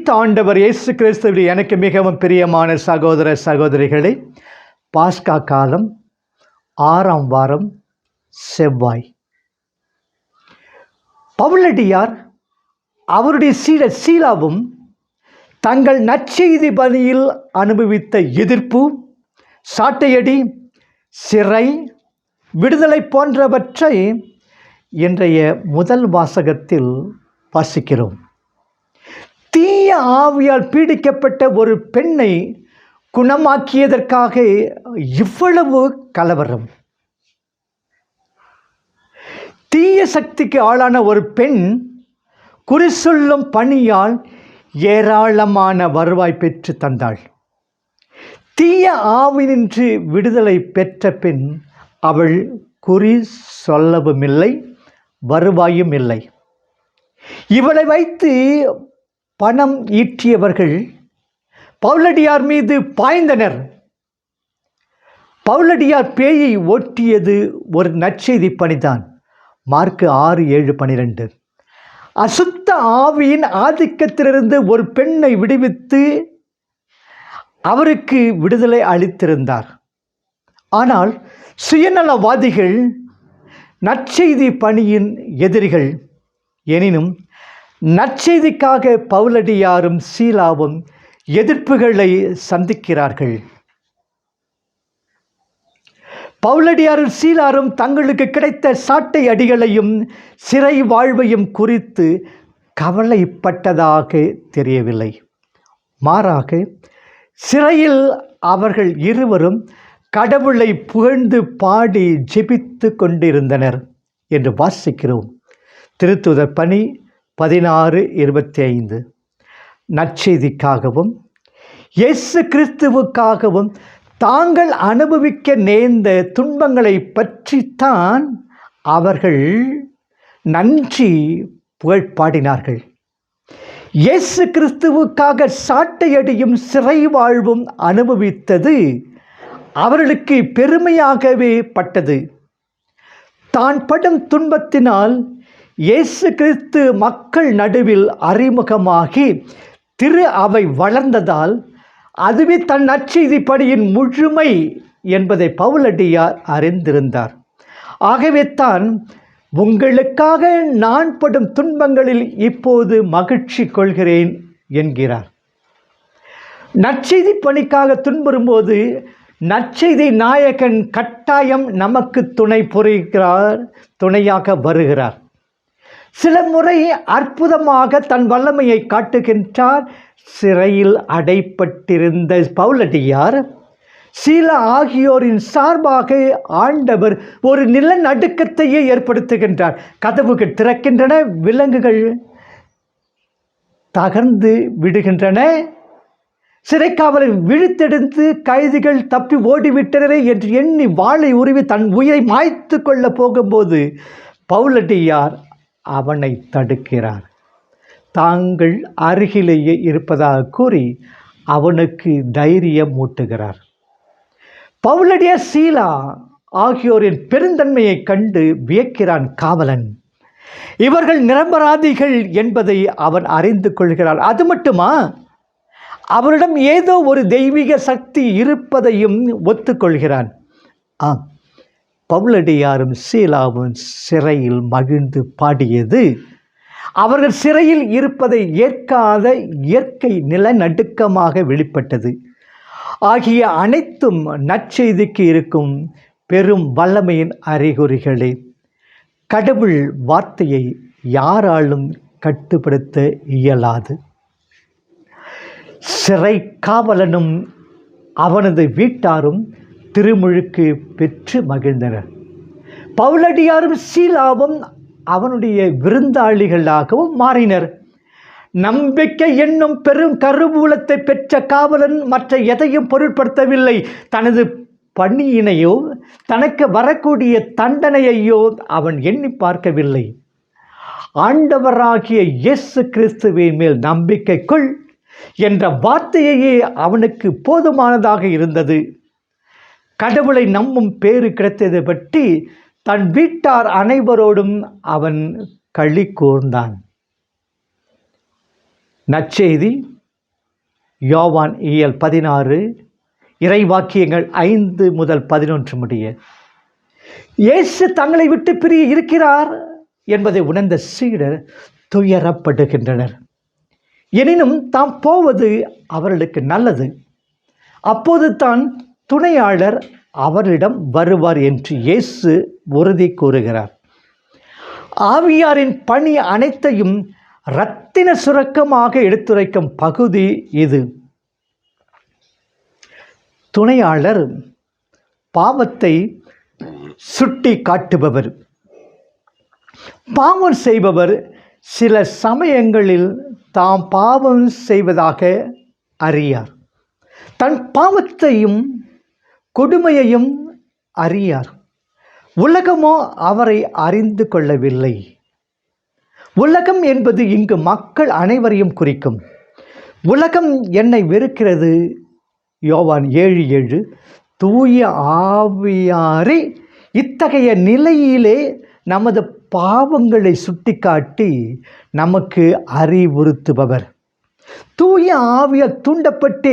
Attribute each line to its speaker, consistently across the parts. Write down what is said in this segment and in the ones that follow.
Speaker 1: கிறிஸ்து ஆண்டவர் இயேசு கிறிஸ்துவில் எனக்கு மிகவும் பிரியமான சகோதர சகோதரிகளே பாஸ்கா காலம் ஆறாம் வாரம் செவ்வாய். பவுலடியார் அவருடைய சீட சீலாவும் தங்கள் நற்செய்தி பணியில் அனுபவித்த எதிர்ப்பு சாட்டையடி சிறை விடுதலை போன்றவற்றை இன்றைய முதல் வாசகத்தில் வாசிக்கிறோம். தீய ஆவியால் பீடிக்கப்பட்ட ஒரு பெண்ணை குணமாக்கியதற்காக இவ்வளவு கலவரம். தீய சக்திக்கு ஆளான ஒரு பெண் குறி சொல்லும் பணியால் ஏராளமான வருவாய் பெற்று தந்தாள். தீய ஆவினின்று விடுதலை பெற்ற பெண் அவள் குறி சொல்லவும் இல்லை வருவாயும் இல்லை. இவளை வைத்து பணம் ஈட்டியவர்கள் பவுலடியார் மீது பாய்ந்தனர். பவுலடியார் பேயை ஓட்டியது ஒரு நற்செய்தி பணிதான். மார்க்கு ஆறு ஏழு பனிரெண்டு. அசுத்த ஆவியின் ஆதிக்கத்திலிருந்து ஒரு பெண்ணை விடுவித்து அவருக்கு விடுதலை அளித்திருந்தார். ஆனால் சுயநலவாதிகள் நற்செய்தி பணியின் எதிரிகள். எனினும் நற்செய்திக்காக பவுலடியாரும் சீலாவும் எதிர்ப்புகளை சந்திக்கிறார்கள். பவுலடியாரும் சீலாரும் தங்களுக்கு கிடைத்த சாட்டை அடிகளையும் சிறை வாழ்வையும் குறித்து கவலைப்பட்டதாக தெரியவில்லை. மாறாக சிறையில் அவர்கள் இருவரும் கடவுளை புகழ்ந்து பாடி ஜெபித்து கொண்டிருந்தனர் என்று வாசிக்கிறோம். திருத்துதர் பணி பதினாறு இருபத்தி ஐந்து நற்செய்திக்காகவும் இயேசு கிறிஸ்துவுக்காகவும் தாங்கள் அனுபவிக்க நேர்ந்த துன்பங்களை பற்றித்தான் அவர்கள் நன்றி புகழ் பாடினார்கள். இயேசு கிறிஸ்துவுக்காக சாட்டையடியும் சிறை வாழ்வும் அனுபவித்தது அவர்களுக்கு பெருமையாகவே பட்டது. தான் படும் துன்பத்தினால் இயேசு கிறிஸ்து மக்கள் நடுவில் அறிமுகமாகி திரு அவை வளர்ந்ததால் அதுவே தன் நற்செய்தி பணியின் முழுமை என்பதை பவுலடியார் அறிந்திருந்தார். ஆகவே தான் உங்களுக்காக நான் படும் துன்பங்களில் இப்போது மகிழ்ச்சி கொள்கிறேன் என்கிறார். நற்செய்தி பணிக்காக துன்புறும்போது நற்செய்தி நாயகன் கட்டாயம் நமக்கு துணை புரிகிறார் துணையாக வருகிறார். சில முறை அற்புதமாக தன் வல்லமையை காட்டுகின்றார். சிறையில் அடைப்பட்டிருந்த பவுலடியார் சீலா ஆகியோரின் சார்பாக ஆண்டவர் ஒரு நிலநடுக்கத்தையே ஏற்படுத்துகின்றார். கதவுகள் திறக்கின்றன விலங்குகள் தகர்ந்து விடுகின்றன. சிறைக்காவலை விழுத்தெடுத்து கைதிகள் தப்பி ஓடிவிட்டனரே என்று எண்ணி வாளை உருவி தன் உயிரை மாய்த்து கொள்ள போகும்போது பவுலடியார் அவனை தடுக்கிறார். தாங்கள் அருகிலேயே இருப்பதாக கூறி அவனுக்கு தைரியம் மூட்டுகிறார் பவுலடிய சீலா ஆகியோரின் பெருந்தன்மையை கண்டு வியக்கிறான் காவலன். இவர்கள் நிரம்பராதிகள் என்பதை அவன் அறிந்து கொள்கிறான். அது மட்டுமா? அவரிடம் ஏதோ ஒரு தெய்வீக சக்தி இருப்பதையும் ஒத்துக்கொள்கிறான். ஆம். பவுலடியாரும் சீலாவும் சிறையில் மகிழ்ந்து பாடியது. அவர்கள் சிறையில் இருப்பதை ஏற்காத இயற்கை நிலநடுக்கமாக வெளிப்பட்டது. ஆகிய அனைத்தும் நற்செய்திக்கு இருக்கும் பெரும் வல்லமையின் அறிகுறிகளே. கடவுள் வார்த்தையை யாராலும் கட்டுப்படுத்த இயலாது. சிறை காவலனும் அவனது வீட்டாரும் திருமுழுக்கு பெற்று மகிழ்ந்தனர். பவுலடியாரும் சீலாவும் அவனுடைய விருந்தாளிகளாகவும் மாறினர். நம்பிக்கை என்னும் பெரும் கருவூலத்தை பெற்ற காவலன் மற்ற எதையும் பொருட்படுத்தவில்லை. தனது பணியினையோ தனக்கு வரக்கூடிய தண்டனையையோ அவன் எண்ணி பார்க்கவில்லை. ஆண்டவராகிய இயேசு கிறிஸ்துவின் மேல் நம்பிக்கை கொள் என்ற வார்த்தையையே அவனுக்கு போதுமானதாக இருந்தது. கடவுளை நம்பும் பேறு கிடைத்ததை பற்றி தன் வீட்டார் அனைவரோடும் அவன் களி கூர்ந்தான். நற்செய்தி யோவான் இயல் பதினாறு இறைவாக்கியங்கள் ஐந்து முதல் பதினொன்று முடிய இயேசு தங்களை விட்டு பிரிய இருக்கிறார் என்பதை உணர்ந்த சீடர் துயரப்படுகின்றனர். எனினும் தாம் போவது அவர்களுக்கு நல்லது. அப்போது தான் துணையாளர் அவரிடம் வருவார் என்று இயேசு உறுதி கூறுகிறார். ஆவியாரின் பணி அனைத்தையும் இரத்தின சுரக்கமாக எடுத்துரைக்கும் பகுதி இது. துணையாளர் பாவத்தை சுட்டி காட்டுபவர். பாவம் செய்பவர் சில சமயங்களில் தாம் பாவம் செய்வதாக அறியார். தன் பாவத்தையும் கொடுமையையும் அறியார். உலகமோ அவரை அறிந்து கொள்ளவில்லை. உலகம் என்பது இங்கு மக்கள் அனைவரையும் குறிக்கும். உலகம் என்னை வெறுக்கிறது. யோவான் ஏழு ஏழு தூய ஆவியாரை இத்தகைய நிலையிலே நமது பாவங்களை சுட்டிக்காட்டி நமக்கு அறிவுறுத்துபவர். தூய ஆவியால் தூண்டப்பட்டு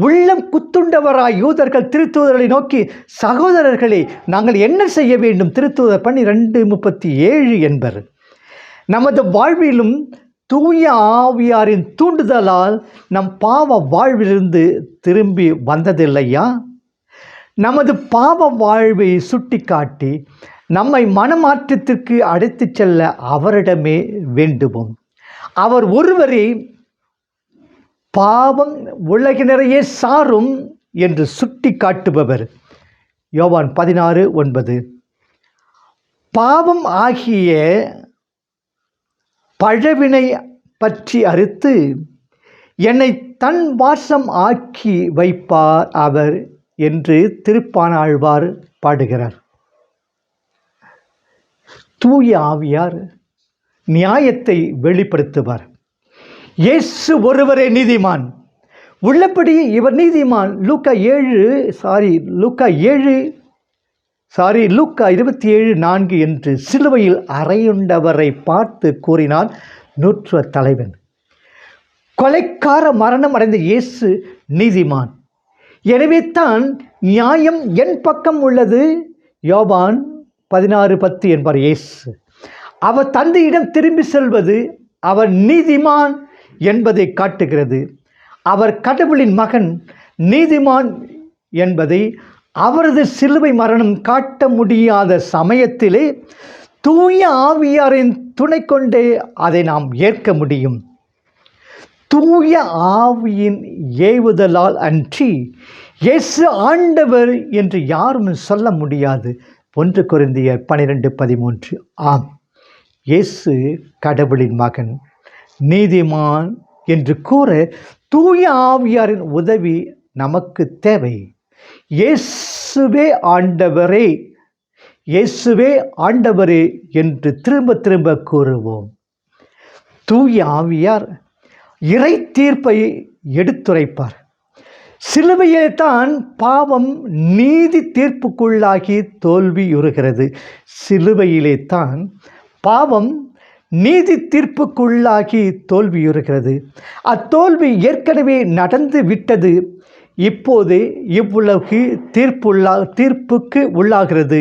Speaker 1: உள்ளம் குத்துண்டவராய் யூதர்கள் திருத்தூதர்களை நோக்கி சகோதரர்களே நாங்கள் என்ன செய்ய வேண்டும்? திருத்தூதர் பன்னிரெண்டு முப்பத்தி ஏழு என்பர். நமது வாழ்விலும் தூய ஆவியாரின் தூண்டுதலால் நம் பாவ வாழ்விலிருந்து திரும்பி வந்ததில்லையா? நமது பாவ வாழ்வை சுட்டிக்காட்டி நம்மை மனமாற்றத்திற்கு அழைத்துச் செல்ல அவரிடமே வேண்டுவோம். அவர் ஒருவரே பாவம் உலகினரையே சாரும் என்று சுட்டி காட்டுபவர். யோவான் பதினாறு ஒன்பது. பாவம் ஆகிய பழவினை பற்றி அறுத்து என்னை தன் வாசம் ஆக்கி வைப்பார் அவர் என்று திருப்பானாழ்வார் பாடுகிறார். தூய ஆவியார் நியாயத்தை வெளிப்படுத்துவார். இயேசு ஒருவரே நீதிமான். உள்ளபடி இவர் நீதிமான். லூக்கா ஏழு சாரி லூக்கா ஏழு சாரி லூக்கா இருபத்தி ஏழு நான்கு என்று சிலுவையில் அறையுண்டவரை பார்த்து கூறினான் நூற்று தலைவன். கொலைக்கார மரணம் அடைந்த இயேசு நீதிமான். எனவே தான் நியாயம் என் பக்கம் உள்ளது. யோபான் பதினாறு பத்து என்பார் இயேசு. அவர் தந்தையிடம் திரும்பி செல்வது அவர் நீதிமான். என்பதை காட்டுகிறது. அவர் கடவுளின் மகன் நீதிமான் என்பதை அவரது சிலுவை மரணம் காட்ட முடியாத சமயத்திலே தூய ஆவியாரின் துணை கொண்டே அதை நாம் ஏற்க முடியும். தூய ஆவியின் ஏவுதலால் அன்றி இயேசு ஆண்டவர் என்று யாரும் சொல்ல முடியாது. ஒன்று குறைந்திய பனிரெண்டு பதிமூன்று. ஆம். இயேசு கடவுளின் மகன். நீதிமான் என்று கூற தூய ஆவியாரின் உதவி நமக்கு தேவை. இயேசுவே ஆண்டவரே இயேசுவே ஆண்டவரே என்று திரும்ப திரும்ப கூறுவோம். தூய ஆவியார் இறை தீர்ப்பை எடுத்துரைப்பார். சிலுவையே தான் பாவம் நீதி தீர்ப்புக்குள்ளாகி தோல்வியுறுகிறது சிலுவையிலே தான் பாவம் நீதி தீர்ப்புக்குள்ளாகி தோல்வியுறுகிறது. அத்தோல்வி ஏற்கனவே நடந்து விட்டது. இப்போது இவ்வுலகு தீர்ப்புள்ளா தீர்ப்புக்கு உள்ளாகிறது.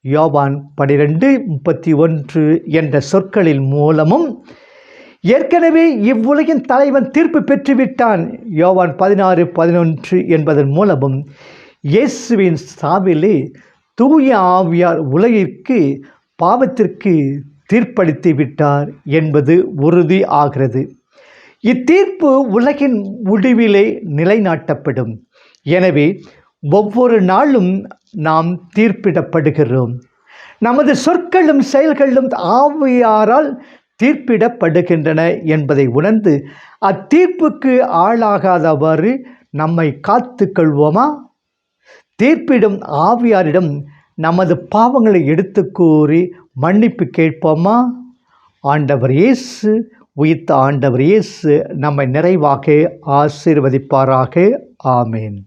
Speaker 1: யோவான் பனிரெண்டு முப்பத்தி ஒன்று என்ற சொற்களின் மூலமும் ஏற்கனவே இவ்வுலகின் தலைவன் தீர்ப்பு பெற்றுவிட்டான். யோவான் பதினாறு பதினொன்று என்பதன் மூலமும் இயேசுவின் சாவிலே தூய ஆவியார் உலகிற்கு பாவத்திற்கு தீர்ப்பளித்து விட்டார் என்பது உறுதி ஆகிறது. இத்தீர்ப்பு உலகின் முடிவிலே நிலைநாட்டப்படும். எனவே ஒவ்வொரு நாளும் நாம் தீர்ப்பிடப்படுகிறோம். நமது சொற்களும் செயல்களும் ஆவியாரால் தீர்ப்பிடப்படுகின்றன என்பதை உணர்ந்து அத்தீர்ப்புக்கு ஆளாகாதவாறு நம்மை காத்து கொள்வோமா தீர்ப்பிடும் ஆவியாரிடம் நமது பாவங்களை எடுத்து கூறி மன்னிப்பு கேட்போமா? ஆண்டவர் இயேசு உயிர்த்த ஆண்டவர் இயேசு நம்மை நிறைவாக ஆசீர்வதிப்பாராக. ஆமேன்.